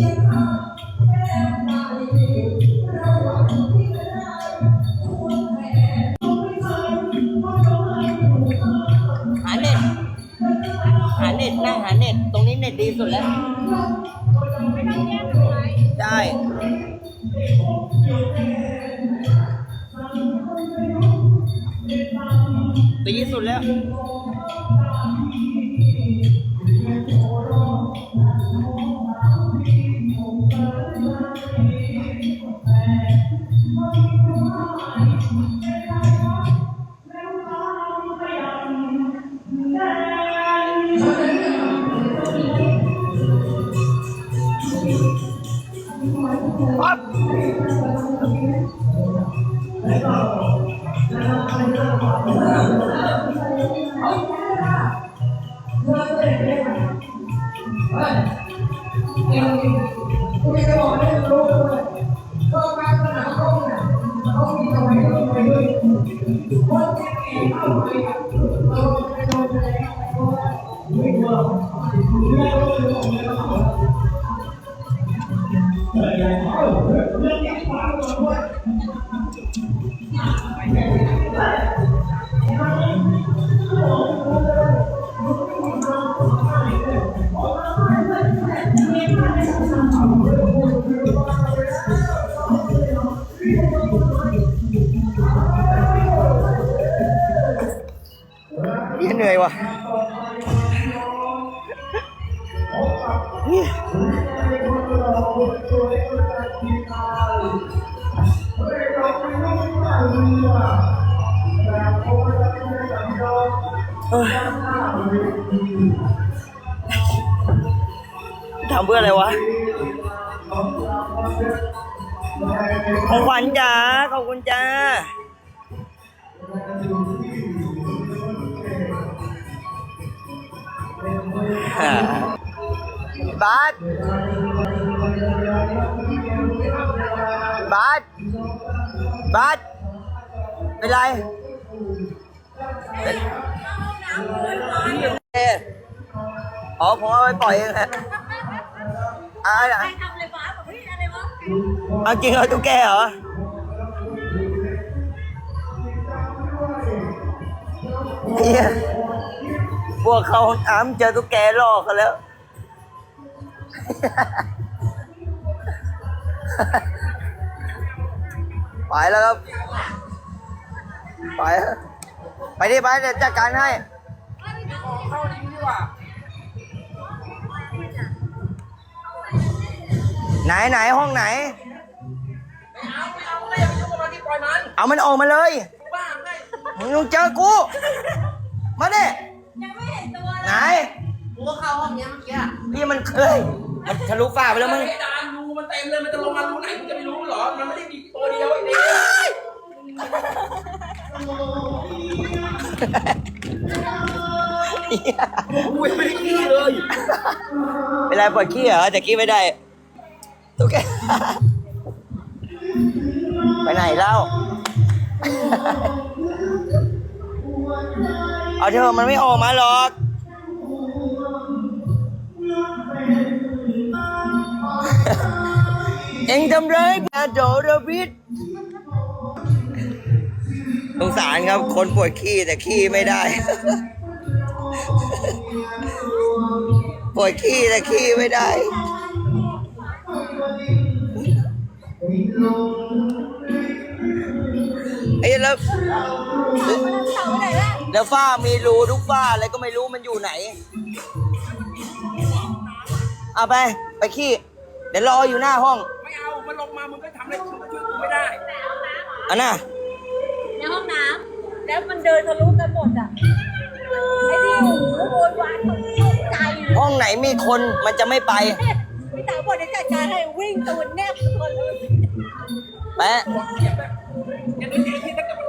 ห วะทำเพื่ออะไรวะ ของขวัญจ๋าขอบคุณจ้า บาสบาสบาสเป็นไรเป็นเอ๊ะอ๋อผมเอาไปปล่อยเองฮะอ่าใครทำอะไรวะบอกเฮ้ยอะไรวะเอาจริงเอาตุ๊กแกเหรอเนี่ย พวกเขาอ้ามเจอตุ๊กแกล่อกันแล้ว ไปแล้วครับ ไป ไปดิไปเดี๋ยวจัดการให้ไหนไหนห้องไหน เอามันออกมาเลยมึงต้องเจอกู มาดิยั งไม่เห็นตัวไหนกูก็เข้าห้องเนี้ยเมื่อกี้อะนี่มันเคยมันทะลุฝ้าไปแล้วมึงไอ้ดานรูมันเต็มเลย มันจะลงมารูไหนมึงจะไม่รู้เหรอ มันไม่ได้มีตัวเดียวไอ้นี่กูยังไม่ได้ขี้เลยเป็นไรปวดขี้เหรอแต่ขี้ไม่ได้ตุ๊กแกไปไหนเล่า เอาเถอะมันไม่ออกมาหรอก เอ็งทำไรแม่โดรบิดสงสารครับ คนปวดขี้แต่ขี้ไม่ได้ ปวดขี้แต่ขี้ไม่ได้ ไอ้แล้วเสาไหนล่ะ แล้วฝ้ามีรูทุกฝ้าอะไรก็ไม่รู้มันอยู่ไหน เอาไป ไปขี้ เดี๋ยวรออยู่หน้าห้องไม่เอา มันลงมา มึงก็ทำอะไรมึงก็ช่วยกูไม่ได้อันน่ะในห้องน้ำแล้วมันเดินทะลุกันหมดอะไอ้นี่โอ้โหโวยวายคนตกใจเลยห้องไหนมีคนมันจะไม่ไปพี่สาวบอกเดี๋ยวจัดการให้วิ่งตูนแนบตัวเลยแปะอย่างนี้ไอ้ที่ถ้าเกิดมัน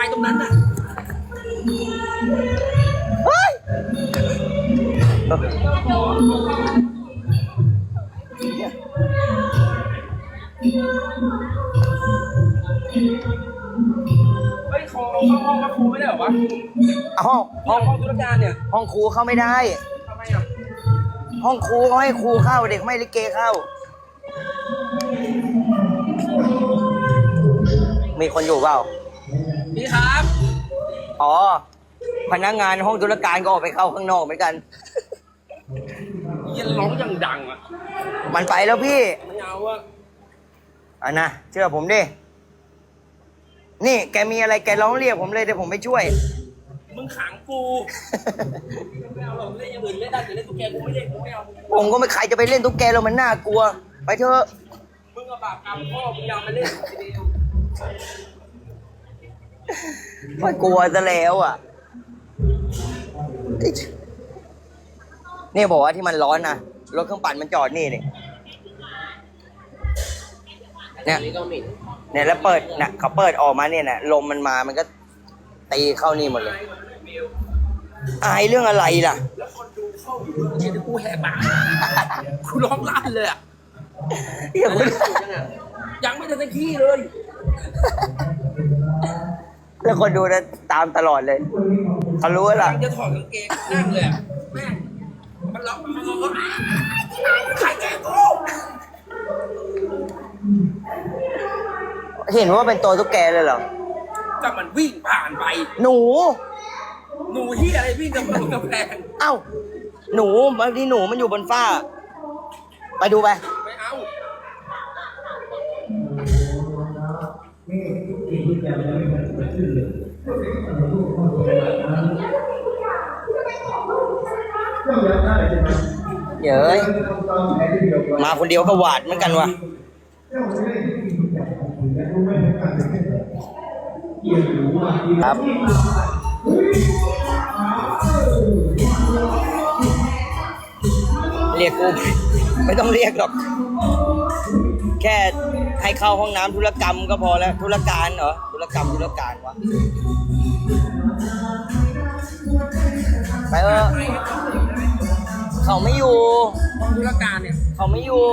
ายตรงนั้นน่ะเฮ้ยเฮ้ยขอเอาเข้าห้องมาครูไม่ได้เหรอวะห้องห้ห้อองงห้องธุรการเนี่ยห้องครูเข้าไม่ได้ ทำไมอะห้องครูเขาให้ครูเข้าเด็กไม่ลิเกเข้า มีคนอยู่เปล่า นี่ครับ อ๋อ พนักงานห้องธุรการก็ออกไปเข้าข้างนอกเหมือนกัน ยันร้องอย่างดังอะ มันไปแล้วพี่ไม่เอาอะอะนะเชื่อผมดิ นี่แกมีอะไรแกร้องเรียกผมเลยเดี๋ยวผมไปช่วย มึงขังกู ไม่เอาหรอกเล่นอย่างอื่นเล่นได้แต่เล่นตุ๊กแกกูไม่เล่นกูไม่เอา ผมก็ไม่ใครจะไปเล่นตุ๊กแกแล้วมันน่ากลัว ไปเถอะ มึงกับบาปกรรมพ่อมึงอยามาเล่นทีเดียว ไม่กลัวซะแล้วอะ นี่บอกว่าที่มันร้อนนะรถเครื่องปั่นมันจอดนี่นี่เนี่ยนี่ก็มีเนี่ยแล้วเปิดนะเขาเปิดออกมาเนี่ยนะลมมันมามันก็ตีเข้านี่หมดเลย อายเรื่องอะไรล่ะแล้วคนดูเข้าอยู่ด้วยเห็นกูแหกปากกูร้องลั่นเลยอะเดี๋ยวคุณยังไม่ทันได้ขี้เลย แล้วคนดูนะตามตลอดเลยเขารู้ว่าล่ะยังจะถอดกางเกงนั่งเลยอะแม่งมันร้องมันร้องใครแกล้งกูเห็นว่าเป็นตัวตุ๊กแกเลยเหรอก็มันวิ่งผ่านไป หนู หนูที่อะไรวิ่งกับมันกับแพงเอ้า หนูบางทีหนูมันอยู่บนฟ้า ไปดูไป ไม่เอา เย้ยมาคนเดียวก็หวาดเหมือนกันวะครับเรียกกูไม่ต้องเรียกหรอก แค่ให้เข้าห้องน้ำธุรกรรมก็พอแล้ว ธุรการเหรอ ธุรกรรมธุรการวะ ไปเออเขาไม่อยู่ ห้องธุรการเนี่ยเขาไม่อยู่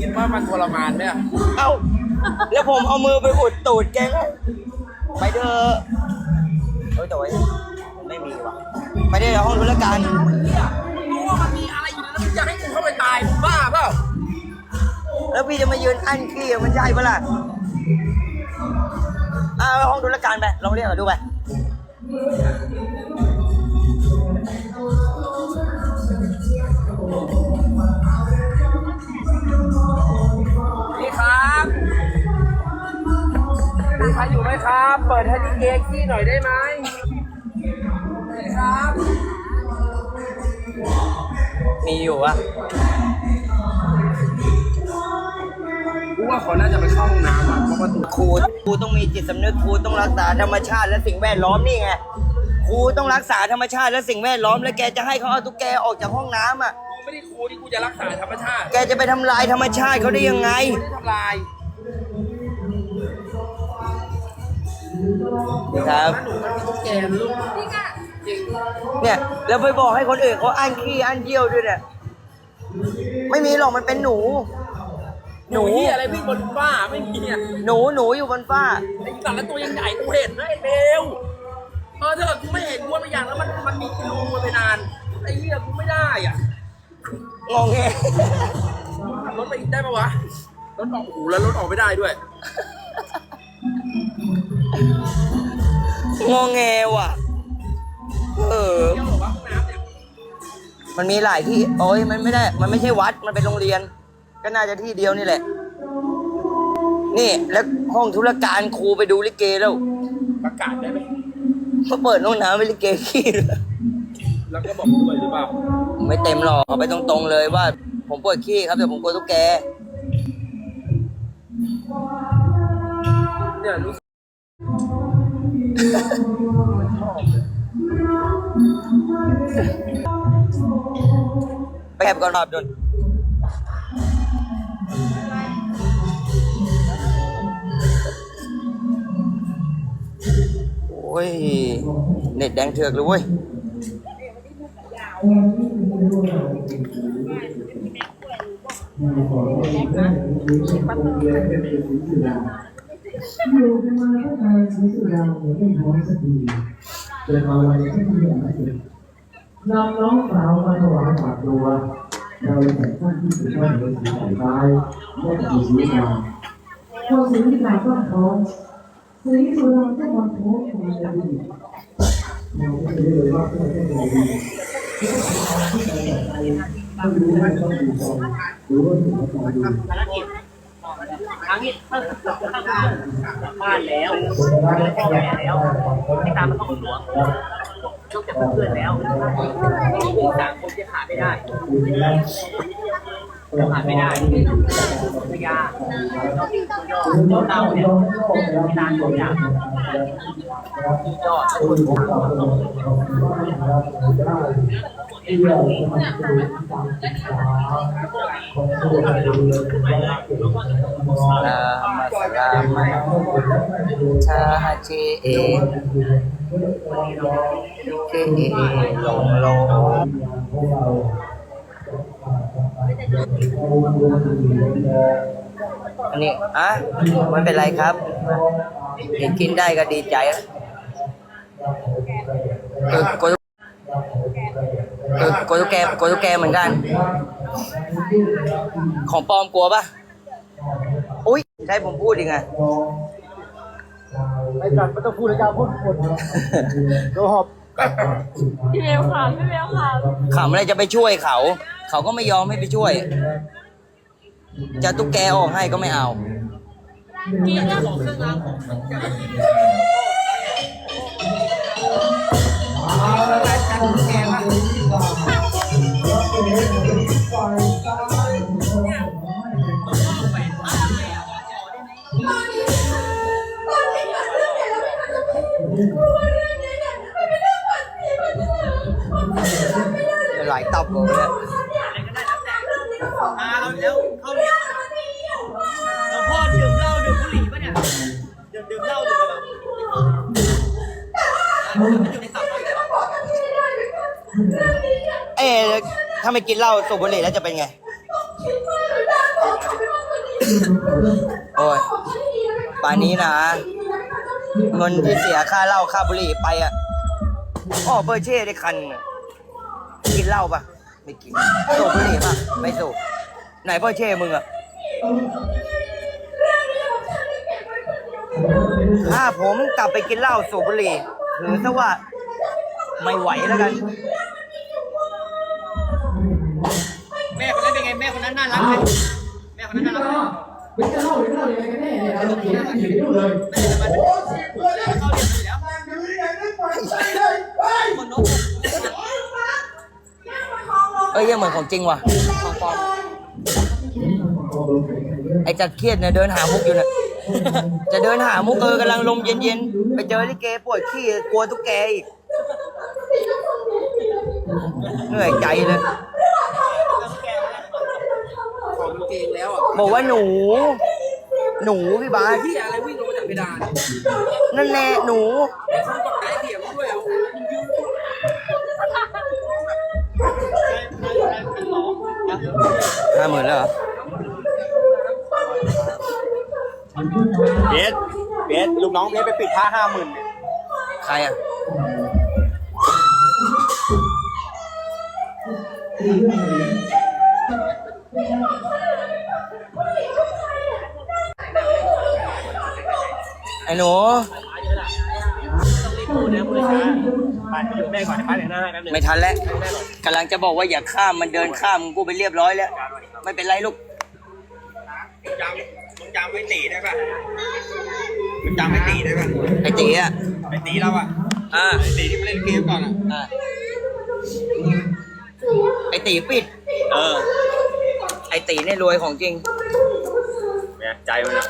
คิดว่ามันทรมานไหมอะเอ้า แล้วผมเอามือไปอุดตูดแกก็ไปเถอะเฮ้ยแต่ว่า ไม่มีว่ะไปได้ห้องธุรการรู้ว่ามันมีอะไรอยู่ในนั้นมึงอยากให้กูเข้าไปตายมึงบ้าเปล่าแล้วพี่จะมายืนอั้นขี้มันใช่ปะล่ะอ่าไปห้องธุรการไปลองเรียกเขาดูไปนี่ครับมีใครอยู่ไหมครับ เปิดให้ดิเกขี้หน่อยได้ไหมนี่ครับ มีอยู่วะกูว่าเขาน่าจะไปเข้าห้องน้ำอะเพราะว่าตูครูครูต้องมีจิตสำนึกครูต้องรักษาธรรมชาติและสิ่งแวดล้อมนี่ไงครูต้องรักษาธรรมชาติและสิ่งแวดล้อม แล้วแกจะให้เขาเอาตุ๊กแกออกจากห้องน้ำอะ กูไม่ได้ครูที่กูจะรักษาธรรมชาติแกจะไปทำลายธรรมชาติเขาได้ยังไง ไม่ได้ทำลายครับ ถ้าหนูมันมีตุ๊กแกนะลูกนี่ค่ะจริง เนี่ยแล้วไปบอกให้คนอื่นเขาอั้นขี้อั้นเยี่ยวด้วยเนี่ยไม่มีหรอกมันเป็นหนูหนูที่อะไรพี่งบนฟ้าไม่มีอะหนูหนูอยู่บนฟ้า ไอ้สัตว์แล้วตัวยังใหญ่กูเห็นนะไอ้เลวเออถ้าเกิดกูไม่เห็นกูว่าไปอย่างแล้วมันมันมีรูมันไปนานไอ้เหี้ยกูไม่ได้อะงงแงขับรถไปอีกได้ปะวะรถออกหูแล้วรถออกไม่ได้ด้วย งงแงว่ะ มันมีหลายที่ โอ้ยมันไม่ได้ มันไม่ใช่วัด มันเป็นโรงเรียน ก็น่าจะที่เดียวนี่แหละ นี่แล้วห้องธุรการครูไปดูลิเกแล้วประกาศได้ไหมเขาเปิดห้องน้ำไปลิเกขี้เลยแล้วก็บอกด้วยหรือเปล่า ไม่เต็มหรอกเอาไปตรงๆเลยว่า ผมปวดขี้ครับแต่ผมกลัวตุ๊กแก เนี่ยรู้สึกไปแอบก่อนครับดนโอ้ย เน็ตแดงเถือกเลยเว้ยเอยู่กันมาตั้งแต่ช้สุดาวหัวไม่ท้อสักทีจนมาวันที่ที่อย่างนั้นนำน้องสาวมาถวาย ตัว เราแต่งตั้งที่สุดยอดเลยสีสายฟ้าและสีสีดำพอสีที่ไหนก็ท้องสีสุดาก็มาท้องของเราดีเราก็จะได้เลยว่าเราได้เลยดีที่ต้องทำที่ใจใจต้องดูให้ต้องดูใจหรือว่าถึงใจดูครั้งนี้บ้านแล้วพ่อแม่แล้วไม่ตามมาต้องหลวง นอกจากเพื่อนแล้วสามคนจะขาดไม่ได้จะขาดไม่ได้พยาเราเนี่ยม่นานตัวอย่างยอด ลามาสลามาชาเจเอเจเอลงลงอันนี้อะไม่เป็นไรครับเห็นกินได้ก็ดีใจแล้ว เออกดเออกดตุ๊กแกกดตุ๊กแกเหมือนกัน ของปลอมกลัวปะอุ้ยใช่ผมพูดอีกไงไอ้จัดไม่ต้องพูดเลยจ้าพูดคนโดหอบพี่เบลค่ะพี่เบลค่ะขำอะไรจะไปช่วยเขา เขาก็ไม่ยอมให้ไปช่วย จะตุ๊กแกออกให้ก็ไม่เอากินนะหลา ยตับเลยเนี่ยมาเราแล้วเข้าเนี่ยเราพ่อดื่มเหล้าดื่มบุหรี่ปะเนี่ยดื่มดื่มเหล้าดื่มอะไรมันอยู่ในตับเราอยู่แล้วเอ๊ะถ้าไม่กินเหล้าสูบบุหรี่แล้วจะเป็นไง โอ้ยป่านนี้นะเงินที่เสียค่าเหล้าค่าบุหรี่ไปอะอ๋อเบอร์เช่ได้คันน่ะ กินเหล้าปะไม่กินสูบบุหรี่ปะไม่สูบไหนเบอร์เช่มึงอะถ้าผมกลับไปกินเหล้าสูบบุหรี่ถือซะว่าไม่ไหวแล้วกัน แม่คนนั้นเป็นไง แม่คนนั้นน่ารักไหมแม่คนนั้นน่ารักไหมไม่จะเล่าหรือเล่ายังไงกันแน่เนี่ยเราเขียนอยู่ในรูปเลย เอ้ยยังเหมือนของจริงว่ะของปลอมไอ้จัดเครียดเนี่ยเดินหามุกอยู่เนี่ย จะเดินหามุกเออกำลังลมเย็นๆ ไปเจอลิเกปวดขี้กลัวตุ๊กแกอีกเหนื่อยใจเลย ของจริงแล้วอะบอกว่าหนู หนูพี่บาสที่อะไรวิ่งลงมาจากเพดานนั่นแน่หนูเขาตกใจเสียงาหมื่นแล้วเหรอเบสเบสลูกน้องเบสไปปิดค่าห้าหมื่นใครอะไอ้หนูไปไปอยู่แม่ก่อนไปแต่งหน้าให้แป๊บนึงไม่ทันแล้วกำลังจะบอกว่าอย่าข้ามมันเดินข้ามกูไปเรียบร้อยแล้ว ไม่เป็นไรลูกจำมึงจำไว้ตีได้ป่ะมึงจำไว้ตีได้ป่ะไอ้ตีอะไอ้ตีเราอะอ่าไอ้ตีที่มาเล่นเกมก่อนอะอ่าไอ้ตีปิด เออ ไอ้ตีเนี่ยรวยของจริงเนี่ยใจมันอะ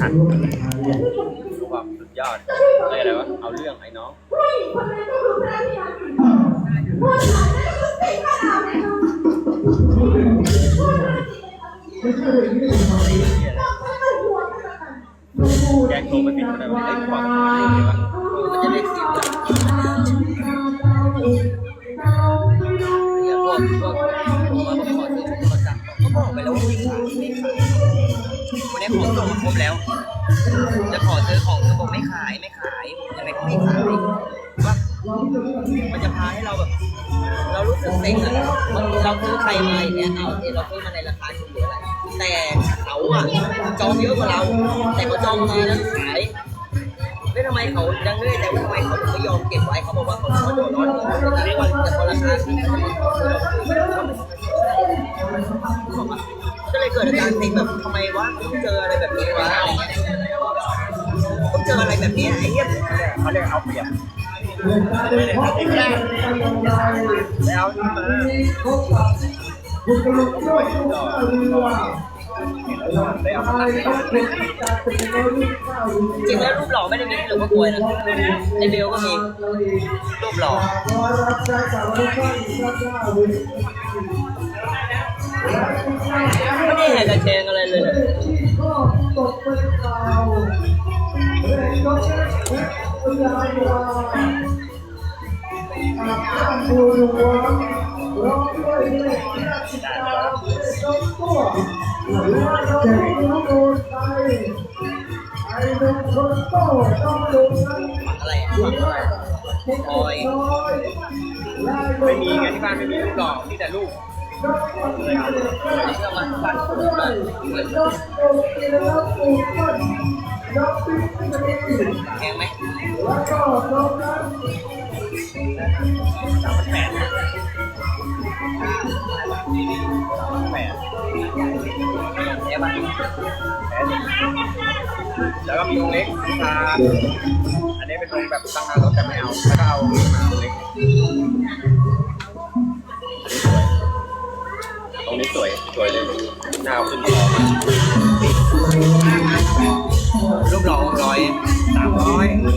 ขันรู้ว่าสุดยอดอะไรอะไรวะเอาเรื่องไอ้น้อง แกงโทรไปปิดมันเลยได้ความอะไรวะมันจะได้คลิปอะเนี่ยพวกพวกผมมาบอกขอซื้อโทรศัพท์ก็บอกไปแล้วว่าไม่ขายไม่ขายวันนี้ของส่งมาครบแล้ว จะขอซื้อของเธอบอกไม่ขายไม่ขายยังไงก็ไม่ขายว่ามันจะพาให้เราแบบ เรารู้สึกเซ็งอะมันเราซื้อใครมาอย่างเงี้ยเอาเอเราซื้อมาใน แต่เขาอะจองเยอะกว่าเรา แต่เขาจองมาแล้วขายแล้วทำไมเขายังไม่ได้แต่ว่าทำไมเขาถึงไม่ยอมเก็บไว้เขาบอกว่าเขาเขาโดนร้อนเงินเรียกว่าจะคนราคาที่ก็เลยเกิดอาการเซ็งแบบทำไมวะเจออะไรแบบนี้วะเจออะไรแบบนี้ไอ้เหี้ยเขาเรียกเอาเปรียบไม่ได้ทำอีกแล้ว คุณกำลังย่อยลูกข้าเรือได้เอาตายต้องเป็นการเป็นน้อยลูกข้าวเรือจริงแล้วรูปหล่อไม่ได้มีแค่หลวงพ่อกลวยนะไอเบลก็มีรูปหล่อขอรับใช้กับลูกข้าวพระเจ้าเวรไม่ได้เห็นกระเชงอะไรเลยก็ตกเป็นข่าเรื่องก็แค่เพชรยาวาอาข้ามบัวหลวงร้อง ด้วยเรื่องราชการเป็นต้นตัวว่าเราไม่รู้โดนใครไอ้โดนคนโตต้องอะไรอะฝังอะไรพลอยไม่มีไงที่บ้านไม่มีลูกหล่อมีแต่ลูกเชื่อมันบ้านผมบ้านแพง ไหมแพงไหมแล้วก็มีองค์เล็กชาอันนี้เป็นองค์แบบตั้งหารถแต่ไม่เอาแล้วก็เอาองค์นี้มาองค์เล็กตรงนี้สวยสวยเลยหน้าเอาขึ้นคอรูปหล่อร้อยใ